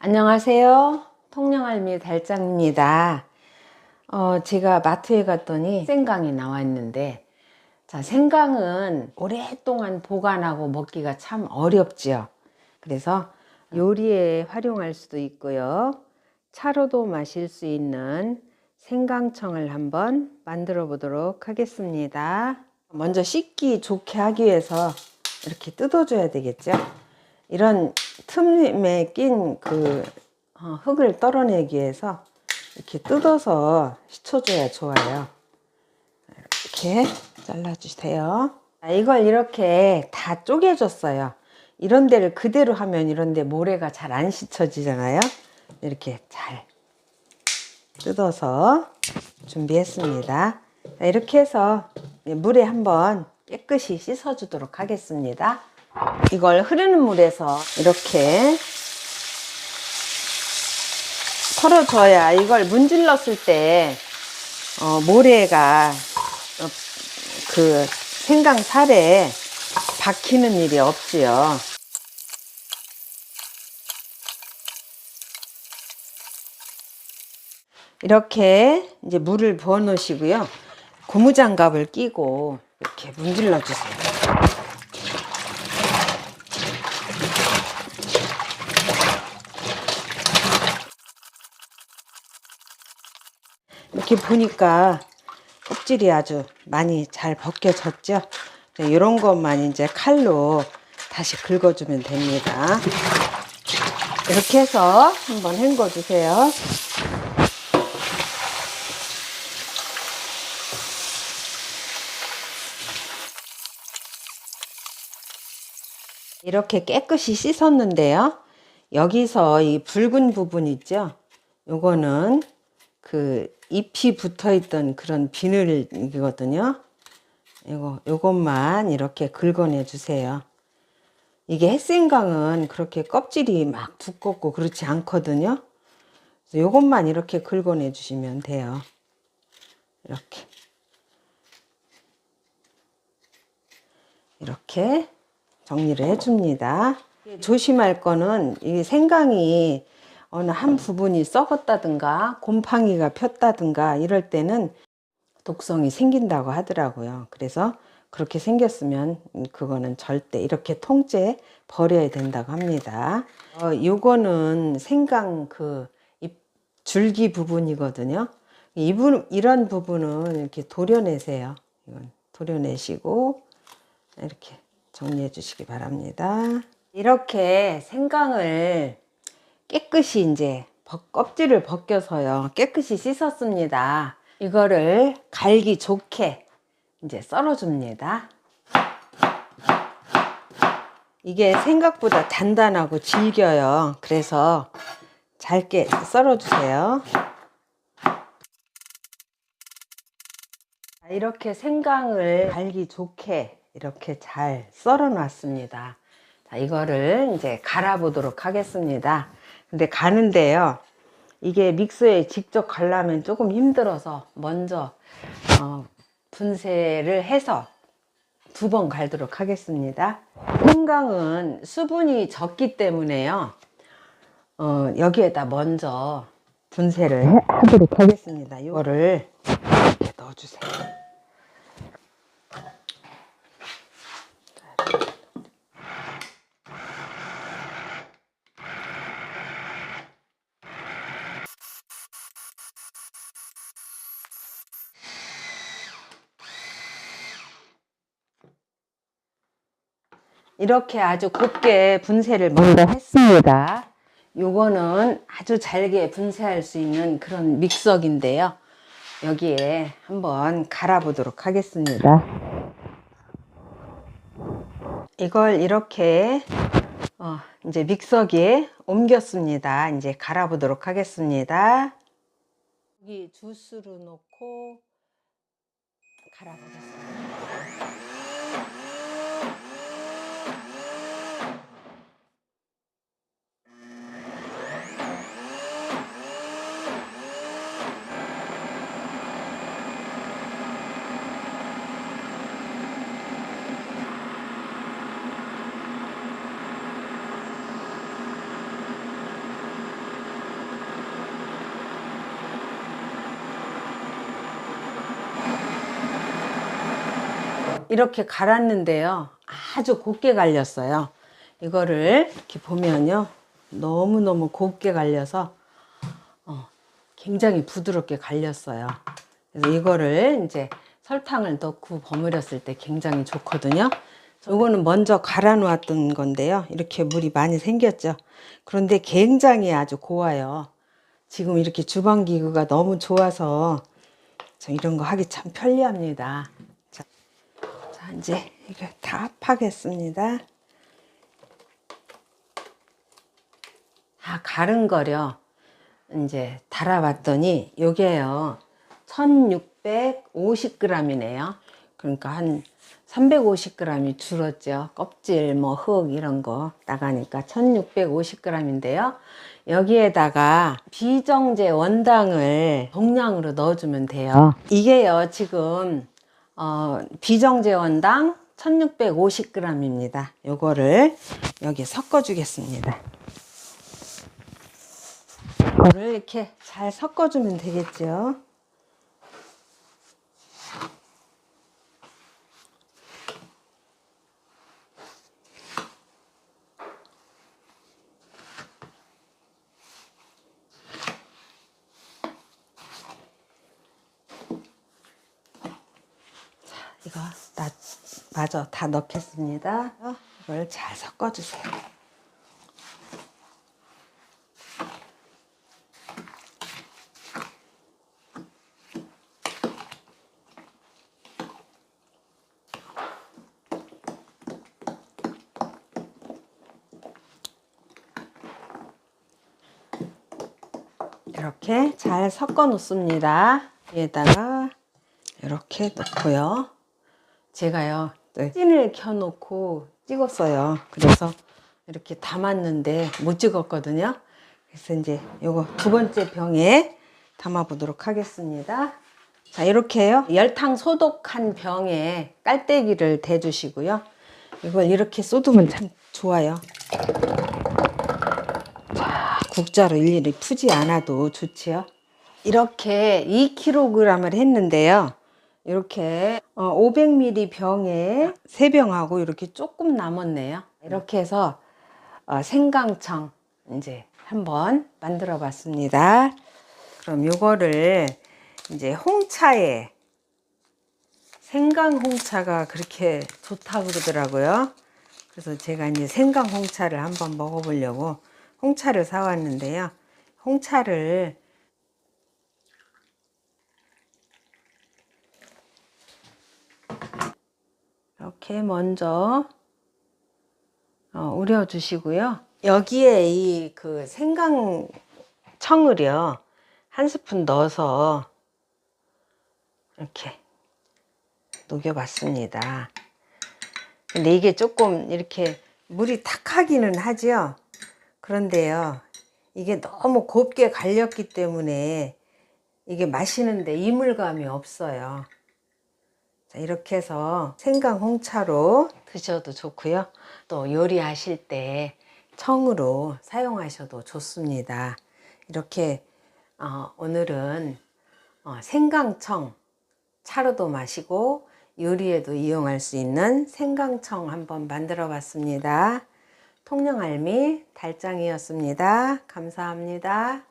안녕하세요. 통영알미 달장입니다. 어, 제가 마트에 갔더니 생강이 나왔는데, 자, 생강은 오랫동안 보관하고 먹기가 참 어렵지요. 그래서 요리에 활용할 수도 있고요. 차로도 마실 수 있는 생강청을 한번 만들어 보도록 하겠습니다. 먼저 씻기 좋게 하기 위해서 이렇게 뜯어줘야 되겠죠. 이런 틈에 낀 그 흙을 떨어내기 위해서 이렇게 뜯어서 씻어줘야 좋아요. 이렇게 잘라주세요. 자, 이걸 이렇게 다 쪼개줬어요. 이런 데를 그대로 하면 이런 데 모래가 잘 안 씻혀지잖아요. 이렇게 잘 뜯어서 준비했습니다. 자, 이렇게 해서 물에 한번 깨끗이 씻어주도록 하겠습니다. 이걸 흐르는 물에서 이렇게 털어줘야 이걸 문질렀을 때 어, 모래가 어, 그 생강 살에 박히는 일이 없지요. 이렇게 이제 물을 부어 놓으시고요. 고무장갑을 끼고 이렇게 문질러 주세요. 이렇게 보니까 껍질이 아주 많이 잘 벗겨졌죠. 이런 것만 이제 칼로 다시 긁어주면 됩니다. 이렇게 해서 한번 헹궈 주세요. 이렇게 깨끗이 씻었는데요. 여기서 이 붉은 부분 있죠? 요거는 그 잎이 붙어 있던 그런 비늘이거든요. 이거, 요것만 이렇게 긁어내 주세요. 이게 햇생강은 그렇게 껍질이 막 두껍고 그렇지 않거든요. 그래서 요것만 이렇게 긁어내 주시면 돼요. 이렇게. 이렇게 정리를 해줍니다. 조심할 거는 이 생강이 어느 한 부분이 썩었다든가 곰팡이가 폈다든가 이럴 때는 독성이 생긴다고 하더라고요. 그래서 그렇게 생겼으면 그거는 절대 이렇게 통째 버려야 된다고 합니다. 어, 요거는 생강 그잎 줄기 부분이거든요. 이 부, 이런 부분은 이렇게 도려내세요. 이건 도려내시고 이렇게 정리해 주시기 바랍니다. 이렇게 생강을 깨끗이 이제 벗- 껍질을 벗겨서요. 깨끗이 씻었습니다. 이거를 갈기 좋게 이제 썰어줍니다. 이게 생각보다 단단하고 질겨요. 그래서 잘게 썰어주세요. 자, 이렇게 생강을 갈기 좋게 이렇게 잘 썰어 놨습니다. 자, 이거를 이제 갈아 보도록 하겠습니다. 근데 가는데요. 이게 믹서에 직접 갈라면 조금 힘들어서 먼저 어, 분쇄를 해서 두 번 갈도록 하겠습니다. 생강은 수분이 적기 때문에요. 어, 여기에다 먼저 분쇄를 해- 하도록 하겠습니다. 이거를 이렇게 넣어주세요. 이렇게 아주 곱게 분쇄를 먼저 했습니다. 요거는 아주 잘게 분쇄할 수 있는 그런 믹서기인데요. 여기에 한번 갈아보도록 하겠습니다. 이걸 이렇게 어, 이제 믹서기에 옮겼습니다. 이제 갈아보도록 하겠습니다. 여기 주스로 넣고 갈아보겠습니다. 이렇게 갈았는데요. 아주 곱게 갈렸어요. 이거를 이렇게 보면요. 너무너무 곱게 갈려서 어, 굉장히 부드럽게 갈렸어요. 그래서 이거를 이제 설탕을 넣고 버무렸을 때 굉장히 좋거든요. 이거는 먼저 갈아 놓았던 건데요. 이렇게 물이 많이 생겼죠. 그런데 굉장히 아주 고와요. 지금 이렇게 주방 기구가 너무 좋아서 저 이런 거 하기 참 편리합니다. 자, 이제 이거 다 합하겠습니다. 다 갈은 거려. 이제 달아봤더니 요게요. 1650g이네요. 그러니까 한 350g이 줄었죠. 껍질 뭐 흙 이런 거 나가니까 1650g인데요. 여기에다가 비정제 원당을 동량으로 넣어주면 돼요. 이게요 지금 어, 비정제 원당 1650g입니다 요거를 여기 섞어 주겠습니다 이거를 이렇게 잘 섞어주면 되겠죠. 이거 나 마저 다 넣겠습니다. 어, 이걸 잘 섞어주세요. 이렇게 잘 섞어 놓습니다. 위에다가 이렇게 넣고요. 제가요, 또 찐을 켜놓고 찍었어요. 그래서 이렇게 담았는데 못 찍었거든요. 그래서 이제 요거 두 번째 병에 담아 보도록 하겠습니다. 자, 이렇게요. 열탕 소독한 병에 깔때기를 대 주시고요. 이걸 이렇게 쏟으면 참 좋아요. 국자로 일일이 푸지 않아도 좋지요. 이렇게 2kg을 했는데요. 이렇게 500ml 병에 3병하고 이렇게 조금 남았네요. 이렇게 해서 어, 생강청 이제 한번 만들어 봤습니다. 그럼 요거를 이제 홍차에 생강 홍차가 그렇게 좋다고 그러더라고요. 그래서 제가 이제 생강 홍차를 한번 먹어보려고 홍차를 사왔는데요. 홍차를 이렇게 먼저 어, 우려 주시고요. 여기에 이 그 생강청을요 한 스푼 넣어서 이렇게 녹여봤습니다. 근데 이게 조금 이렇게 물이 탁하기는 하지요. 그런데요, 이게 너무 곱게 갈렸기 때문에 이게 마시는데 이물감이 없어요. 자, 이렇게 해서 생강 홍차로 드셔도 좋고요. 또 요리하실 때 청으로 사용하셔도 좋습니다. 이렇게 어, 오늘은 어, 생강청 차로도 마시고 요리에도 이용할 수 있는 생강청 한번 만들어 봤습니다. 통영알미 달짱이었습니다. 감사합니다.